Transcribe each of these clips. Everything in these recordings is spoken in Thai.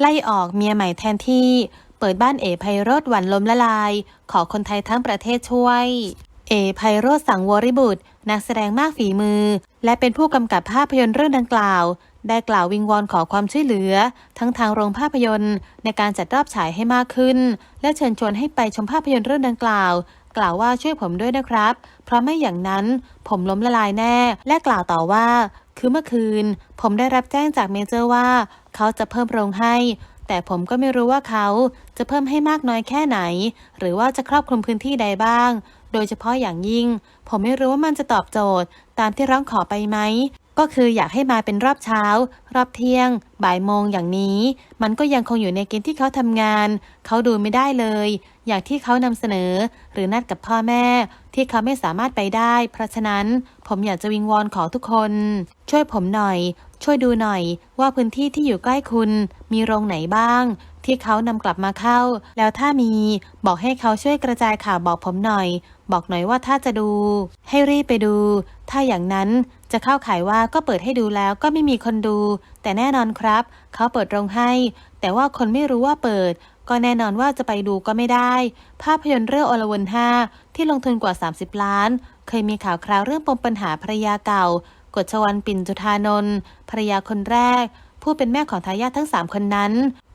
ไล่ออกเมียใหม่แทนที่ เปิดบ้านเอไพโรธหวันล้มละลาย ขอคนไทยทั้งประเทศช่วย เอไพโรธสังวริบุตร นักแสดงมากฝีมือ และเป็นผู้กำกับภาพยนตร์เรื่องดังกล่าว ได้กล่าววิงวอนขอความช่วยเหลือ ทั้งทางโรงภาพยนตร์ ในการจัดรอบฉายให้มากขึ้น และเชิญชวนให้ไปชมภาพยนตร์เรื่องดังกล่าว กล่าวว่าช่วยผมด้วยนะครับ เพราะไม่อย่างนั้นผมล้มละลายแน่ และกล่าวต่อว่า คือเมื่อคืน ผมได้รับแจ้งจากเมเจอร์ว่า เขาจะเพิ่มโรงให้ แต่ผมก็ไม่รู้ว่าเขาจะเพิ่มให้มากน้อยแค่ไหน หรือว่าจะครอบคลุมพื้นที่ใดบ้าง โดยเฉพาะอย่างยิ่ง ผมไม่รู้ว่ามันจะตอบโจทย์ ตามที่ร้องขอไปไหม ก็คืออยากให้มาเป็นรอบเช้า รอบเที่ยง บ่ายโมงอย่างนี้ มันก็ยังคงอยู่ในเกณฑ์ที่เขาทำงาน เขาดูไม่ได้เลย อย่างที่เขานำเสนอ หรือนัดกับพ่อแม่ ที่เขาไม่สามารถไปได้ เพราะฉะนั้นผมอยากจะวิงวอนขอทุกคน ช่วยผมหน่อย ช่วยดูหน่อย ว่าพื้นที่ที่อยู่ใกล้คุณ มีโรงไหนบ้าง ที่เขานำกลับมาเข้า แล้วถ้ามี บอกให้เขาช่วยกระจายข่าวบอกผมหน่อย บอกหน่อยว่าถ้าจะดู ให้รีบไปดู ถ้าอย่างนั้นจะเข้าขายว่าก็เปิดให้ดูแล้วก็ไม่มีคนดู แต่แน่นอนครับ เขาเปิดโรงให้ แต่ว่าคนไม่รู้ว่าเปิด ก็แน่นอนว่าจะไปดูก็ไม่ได้ ภาพยนตร์เรื่องอลวนห้าที่ลงทุนกว่า 30 ล้าน เคยมีข่าวคราวเรื่องปมปัญหาภรรยาเก่ากฎชวันปิ่นจุธานนท์ภรรยาคนแรก ผู้เป็นแม่ของทายาททั้ง 3 คนนั้น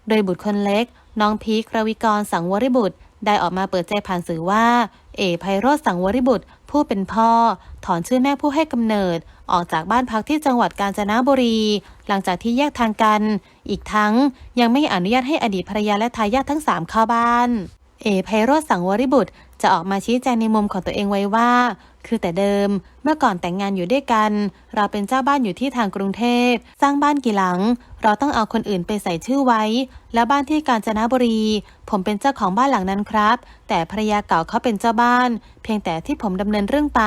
โดยบุตรคนเล็ก น้องพีครวิกรสังวริบุตร ได้ออกมาเปิดใจผ่านสื่อว่า เอไพโรธสังวริบุตร ผู้เป็นพ่อ ถอนชื่อแม่ผู้ให้กำเนิด ออกจากบ้านพักที่จังหวัดกาญจนบุรี หลังจากที่แยกทางกัน อีกทั้งยังไม่อนุญาตให้อดีตภรรยาและทายาททั้ง 3 เข้าบ้าน เอไพโรสังวริบุตร จะออกมาชี้แจงในมุมของตัวเองไว้ว่า คือแต่เดิมเมื่อก่อนแต่งงานอยู่ด้วยกัน เราเป็นเจ้าบ้านอยู่ที่ทางกรุงเทพ สร้างบ้านกี่หลัง เราต้องเอาคนอื่นไปใส่ชื่อไว้ แล้วบ้านที่กาญจนบุรี ผมเป็นเจ้าของบ้านหลังนั้นครับ แต่ภรรยาเก่าเขาเป็นเจ้าบ้าน เพียงแต่ที่ผมดำเนินเรื่องไป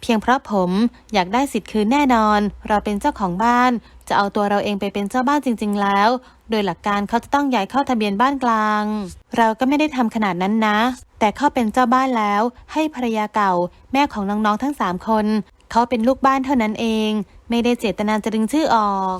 เพียงเพราะผมอยากได้สิทธิ์คืนแน่นอน เราเป็นเจ้าของบ้าน จะเอาตัวเราเองไปเป็นเจ้าบ้านจริง ๆ แล้ว โดยหลักการเขาจะต้องย้ายเข้าทะเบียนบ้านกลาง เราก็ไม่ได้ทำขนาดนั้นนะ แต่เข้าเป็นเจ้าบ้านแล้ว ให้ภรรยาเก่า แม่ของน้องๆทั้งสามคน เขาเป็นลูกบ้านเท่านั้นเอง ไม่ได้เจตนาจะดึงชื่อออก